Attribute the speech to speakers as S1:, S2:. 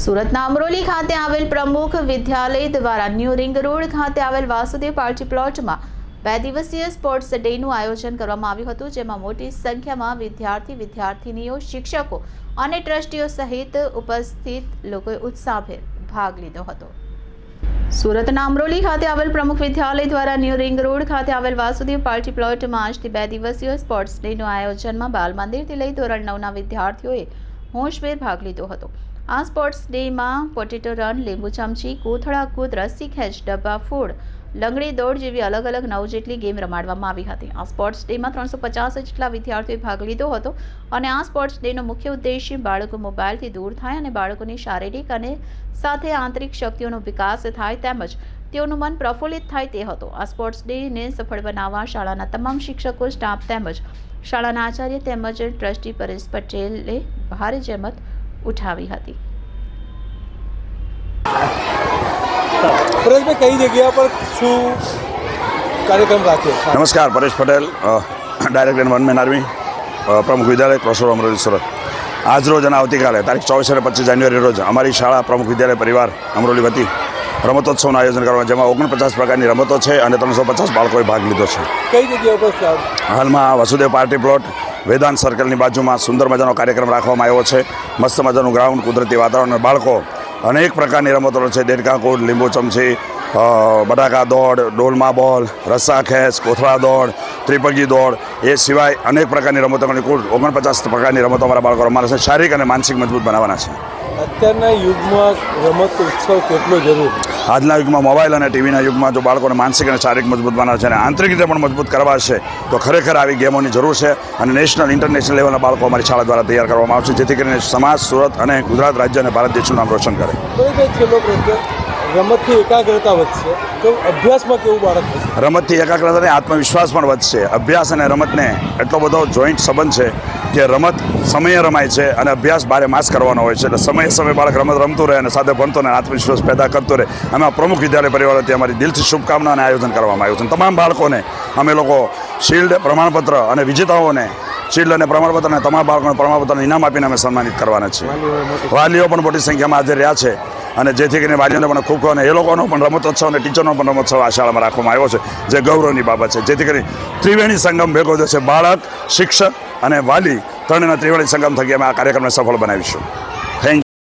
S1: સુરતના અમરોલી ખાતે આવેલ પ્રમુખ વિદ્યાલય દ્વારા ન્યૂ રિંગ રોડ ખાતે આવેલ વાસુદેવ પાર્ટી પ્લોટમાં બે દિવસીય સ્પોર્ટ્સ ડેનું આયોજન કરવામાં આવ્યું હતું, જેમાં મોટી સંખ્યામાં વિદ્યાર્થી, વિદ્યાર્થિનીઓ, શિક્ષકો અને ટ્રસ્ટીઓ સહિત ઉપસ્થિત લોકોએ ઉત્સાહભેર ભાગ લીધો હતો. સુરતના અમરોલી ખાતે આવેલ પ્રમુખ વિદ્યાલય દ્વારા ન્યૂ રિંગ રોડ ખાતે આવેલ વાસુદેવ પાર્ટી પ્લોટમાં આજથી બે દિવસીય સ્પોર્ટ્સ ડેનું આયોજનમાં બાલ મંદિરથી લઈ ધોરણ નવના વિદ્યાર્થીઓએ હોંશભેર ભાગ લીધો હતો. આ સ્પોર્ટ્સ ડેમાં પોટેટો રન, લીંબુ ચમચી કોથળા કૂદ રસ્સી, ખેંચ, ડબ્બા, ફૂડ, લંગડી, દોડ જેવી અલગ અલગ નવ જેટલી ગેમ રમાડવામાં આવી હતી. આ સ્પોર્ટ્સ ડેમાં ત્રણસો પચાસ જેટલા વિદ્યાર્થીઓએ ભાગ લીધો હતો અને આ સ્પોર્ટ્સ ડેનો મુખ્ય ઉદ્દેશ્ય બાળકો મોબાઈલથી દૂર થાય અને બાળકોની શારીરિક અને સાથે આંતરિક શક્તિઓનો વિકાસ થાય તેમજ તેઓનું મન પ્રફુલ્લિત થાય તે હતો. આ સ્પોર્ટ્સ ડેને સફળ બનાવવા શાળાના તમામ શિક્ષકો, સ્ટાફ તેમજ શાળાના આચાર્ય તેમજ ટ્રસ્ટી પરેશ પટેલે ભારે જહેમત ઉઠાવી હતી.
S2: પરેશભાઈ કઈ જગ્યા પર શું કાર્યક્રમ રાખ્યો?
S3: નમસ્કાર Paresh Patel director and one man army પ્રમુખ વિદ્યાલય ક્રોસરોડ અમરેલી સુરત આજ રોજ અને આવતીકાલે તારીખ ચોવીસ અને પચીસ જાન્યુઆરી રોજ અમારી શાળા પ્રમુખ વિદ્યાલય પરિવાર અમરોલી વતી રમતોત્સવનું આયોજન કરવામાં જેમાં ઓગણપચાસ પ્રકારની રમતો છે અને ત્રણસો પચાસ બાળકોએ ભાગ લીધો છે.
S2: કઈ જગ્યા પર
S3: હાલમાં વસુદેવ પાર્ટી પ્લોટ વેદાંત સર્કલની બાજુમાં સુંદર મજાનો કાર્યક્રમ રાખવામાં આવ્યો છે. મસ્ત મજાનું ગ્રાઉન્ડ કુદરતી વાતાવરણ બાળકો અનેક પ્રકારની રમતો છે. દેડકા કૂદ લીંબુ ચમચી બટાકા દોડ, ડોલમા બોલ, રસ્સા ખેંચ, કોથળા દોડ, ત્રિપગી દોડ. એ સિવાય અનેક પ્રકારની રમતો ઓગણપચાસ પ્રકારની રમતો અમારા બાળકો રમવાના છે. શારીરિક અને માનસિક મજબૂત બનાવવાના છે.
S2: અત્યારના યુગમાં રમત ઉત્સવ કેટલો જરૂરી?
S3: આજના યુગમાં મોબાઈલ અને ટીવીના યુગમાં જો બાળકોને માનસિક અને શારીરિક મજબૂત બનાવે છે અને આંતરિક રીતે પણ મજબૂત કરવા છે તો ખરેખર આવી ગેમોની જરૂર છે અને નેશનલ ઇન્ટરનેશનલ લેવલના બાળકો અમારી શાળા દ્વારા તૈયાર કરવામાં આવશે જેથી કરીને સમાજ સુરત અને ગુજરાત રાજ્ય અને ભારત દેશનું નામ રોશન કરે.
S2: છેલ્લો પ્રશ્ન રમતથી એકાગ્રતા વધશે? તો અભ્યાસમાં કેવું બાળક થશે
S3: રમતથી એકાગ્રતા અને આત્મવિશ્વાસ પણ વધશે. અભ્યાસ અને રમતને એટલો બધો જોઈન્ટ સંબંધ છે કે રમત સમયે રમાય છે અને અભ્યાસ બારે માસ કરવાનો હોય છે. એટલે સમયે સમયે બાળક રમત રમતું રહે અને સાથે ભણતો અને આત્મવિશ્વાસ પેદા કરતો રહે. અમે પ્રમુખ વિદ્યાલય પરિવાર વતી અમારી દિલથી શુભકામના અને આયોજન કરવામાં આવ્યું છે. તમામ બાળકોને અમે લોકો શિલ્ડ, પ્રમાણપત્ર અને વિજેતાઓને શિલ્ડ અને પ્રમાણપત્ર અને તમામ બાળકોને પ્રમાણપત્રને ઇનામ આપીને અમે સન્માનિત કરવાના છીએ. વાલીઓ પણ મોટી સંખ્યામાં હાજર રહ્યા છે અને જેથી કરીને વાલીઓને પણ ખૂબ અને એ લોકોનો પણ રમતોત્સવ અને ટીચરનો પણ રમોત્સવ આ શાળામાં રાખવામાં આવ્યો છે. જે ગૌરવની બાબત છે. જેથી કરી ત્રિવેણી સંગમ ભેગો થશે બાળક, શિક્ષક અને વાલી ત્રણેયના ત્રિવેણી સંગમ થકી અમે આ કાર્યક્રમને સફળ બનાવીશું.